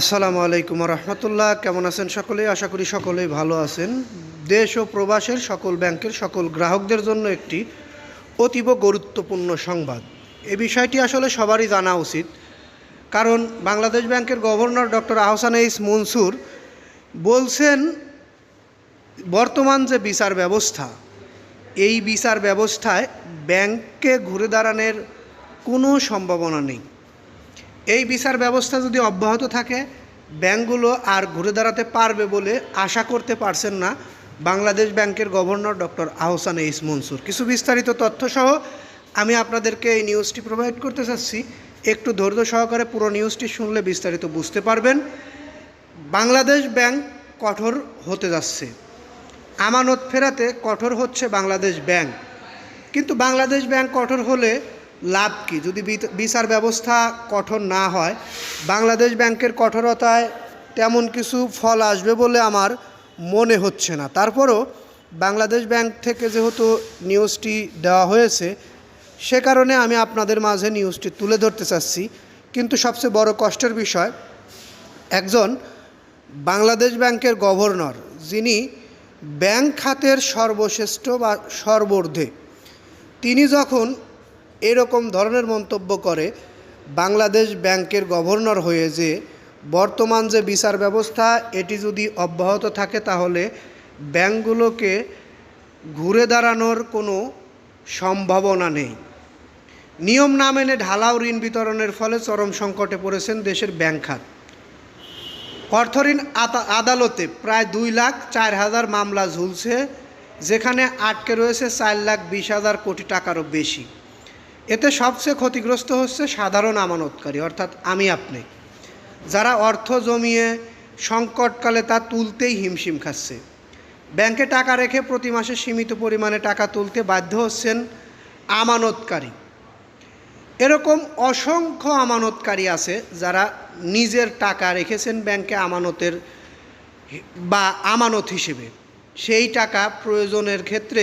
আসসালামু আলাইকুম রহমতুল্লাহ কেমন আছেন সকলেই আশা করি সকলেই ভালো আছেন। দেশ ও প্রবাসের সকল ব্যাংকের সকল গ্রাহকদের জন্য একটি অতীব গুরুত্বপূর্ণ সংবাদ। এ বিষয়টি আসলে সবারই জানা উচিত। কারণ বাংলাদেশ ব্যাংকের governor doctor Ahsan H Mansur বলছেন, বর্তমান যে বিচার ব্যবস্থা, এই বিচার ব্যবস্থায় ব্যাংককে ঘুরে দাঁড়ানোর কোনো সম্ভাবনা নেই। এই বিচার ব্যবস্থা যদি অব্যাহত থাকে, ব্যাংকগুলো আর ঘুরে দাঁড়াতে পারবে বলে আশা করতে পারছেন না বাংলাদেশ ব্যাংকের governor doctor Ahsan H Mansur. কিছু বিস্তারিত তথ্যসহ আমি আপনাদেরকে এই নিউজটি প্রোভাইড করতে চাচ্ছি। একটু ধৈর্য সহকারে পুরো নিউজটি শুনলে বিস্তারিত বুঝতে পারবেন। বাংলাদেশ ব্যাংক কঠোর হতে যাচ্ছে। আমানত ফেরাতে কঠোর হচ্ছে বাংলাদেশ ব্যাংক। কিন্তু বাংলাদেশ ব্যাংক কঠোর হলে লাভ কি? যদি বিচার ব্যবস্থা কঠোর না হয়, বাংলাদেশ ব্যাংকের কঠোরতায় তেমন কিছু ফল আসবে বলে আমার মনে হচ্ছে না। তারপরও বাংলাদেশ ব্যাংক থেকে যেহেতু নিউজটি দেওয়া হয়েছে, সে কারণে আমি আপনাদের মাঝে নিউজটি তুলে ধরতে চাচ্ছি। কিন্তু সবচেয়ে বড় কষ্টের বিষয়, একজন বাংলাদেশ ব্যাংকের গভর্নর, যিনি ব্যাংক খাতের সর্বশ্রেষ্ঠ বা সর্বর্ধে, তিনি যখন এরকম ধরনের মন্তব্য করে বাংলাদেশ ব্যাংকের গভর্নর হয়ে যে, বর্তমান যে বিচার ব্যবস্থা, এটি যদি অব্যাহত থাকে তাহলে ব্যাংকগুলোকে ঘুরে দাঁড়ানোর কোনো সম্ভাবনা নেই। নিয়ম না মেনে ঢালাও ঋণ বিতরণের ফলে চরম সংকটে পড়েছেন দেশের ব্যাংক খাত। অর্থঋণ আদালতে প্রায় দুই লাখ চার হাজার মামলা ঝুলছে, যেখানে আটকে রয়েছে চার লাখ বিশ হাজার কোটি টাকারও বেশি। এতে সবচেয়ে ক্ষতিগ্রস্ত হচ্ছে সাধারণ আমানতকারী, অর্থাৎ আমি আপনি। যারা অর্থ জমিয়ে সংকটকালে তা তুলতেই হিমশিম খাচ্ছে। ব্যাংকে টাকা রেখে প্রতি মাসে সীমিত পরিমাণে টাকা তুলতে বাধ্য হচ্ছেন আমানতকারী। এরকম অসংখ্য আমানতকারী আছে যারা নিজের টাকা রেখেছেন ব্যাংকে আমানতের বা আমানত হিসেবে। সেই টাকা প্রয়োজনের ক্ষেত্রে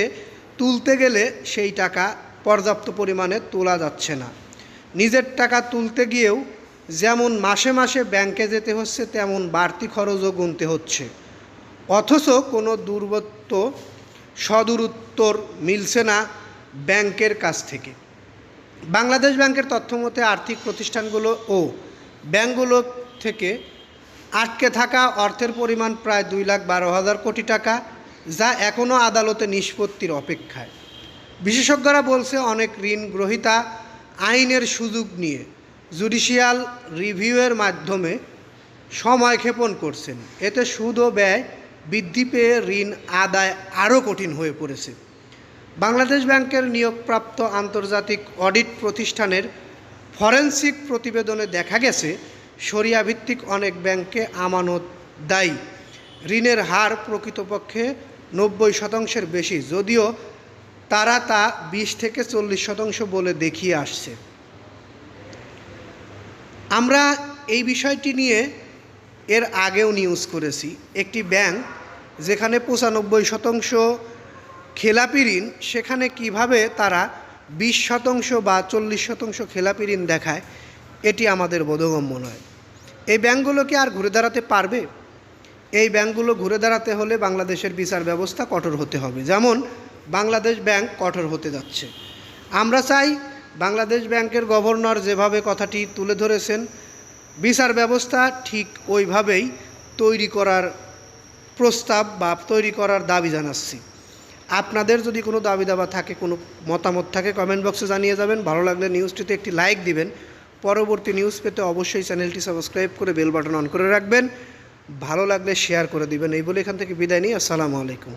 তুলতে গেলে সেই টাকা পর্যাপ্ত পরিমাণে তোলা যাচ্ছে না। নিজের টাকা তুলতে গিয়েও যেমন মাসে মাসে ব্যাংকে যেতে হচ্ছে, তেমন বাড়তি খরচও গুনতে হচ্ছে। অথচ কোনো দুর্বত্ত সদূর উত্তর মিলছে না ব্যাংকের কাছ থেকে। বাংলাদেশ ব্যাংকের তথ্য মতে আর্থিক প্রতিষ্ঠানগুলো ও ব্যাংকগুলো থেকে আটকে থাকা অর্থের পরিমাণ প্রায় দুই লাখ বারো হাজার কোটি টাকা, যা এখনও আদালতে নিষ্পত্তির অপেক্ষায়। বিশেষজ্ঞরা বলছে অনেক ঋণ গ্রহীতা আইনের সুযোগ নিয়ে জুডিশিয়াল রিভিউয়ের মাধ্যমে সময় ক্ষেপণ করছেন। এতে সুদ ও ব্যয় বৃদ্ধি পেয়ে ঋণ আদায় আরও কঠিন হয়ে পড়েছে। বাংলাদেশ ব্যাংকের নিয়োগপ্রাপ্ত আন্তর্জাতিক অডিট প্রতিষ্ঠানের ফরেন্সিক প্রতিবেদনে দেখা গেছে সরিয়া ভিত্তিক অনেক ব্যাংকে আমানত দায়ী। ঋণের হার প্রকৃতপক্ষে নব্বই শতাংশের বেশি, যদিও তারা তা বিশ থেকে চল্লিশ শতাংশ বলে দেখিয়ে আসছে। আমরা এই বিষয়টি নিয়ে এর আগেও নিউজ করেছি। একটি ব্যাংক যেখানে পঁচানব্বই শতাংশ খেলাপি ঋণ, সেখানে কীভাবে তারা বিশ শতাংশ বা চল্লিশ শতাংশ খেলাপি ঋণ দেখায়, এটি আমাদের বোধগম্য নয়। এই ব্যাংকগুলো কি আর ঘুরে দাঁড়াতে পারবে? এই ব্যাংকগুলো ঘুরে দাঁড়াতে হলে বাংলাদেশের বিচার ব্যবস্থা কঠোর হতে হবে। যেমন বাংলাদেশ ব্যাংক কঠোর হতে যাচ্ছে। আমরা চাই বাংলাদেশ ব্যাংকের গভর্নর যেভাবে কথাটি তুলে ধরেছেন, বিচার ব্যবস্থা ঠিক ওইভাবেই তৈরি করার প্রস্তাব বা তৈরি করার দাবি জানাচ্ছি। আপনাদের যদি কোনো দাবি দাবা থাকে, কোনো মতামত থাকে কমেন্ট বক্সে জানিয়ে যাবেন। ভালো লাগলে নিউজটিতে একটি লাইক দিবেন। পরবর্তী নিউজ পেতে অবশ্যই চ্যানেলটি সাবস্ক্রাইব করে বেল বাটন অন করে রাখবেন। ভালো লাগলে শেয়ার করে দিবেন। এই বলে এখান থেকে বিদায় নিই। আসসালামু আলাইকুম।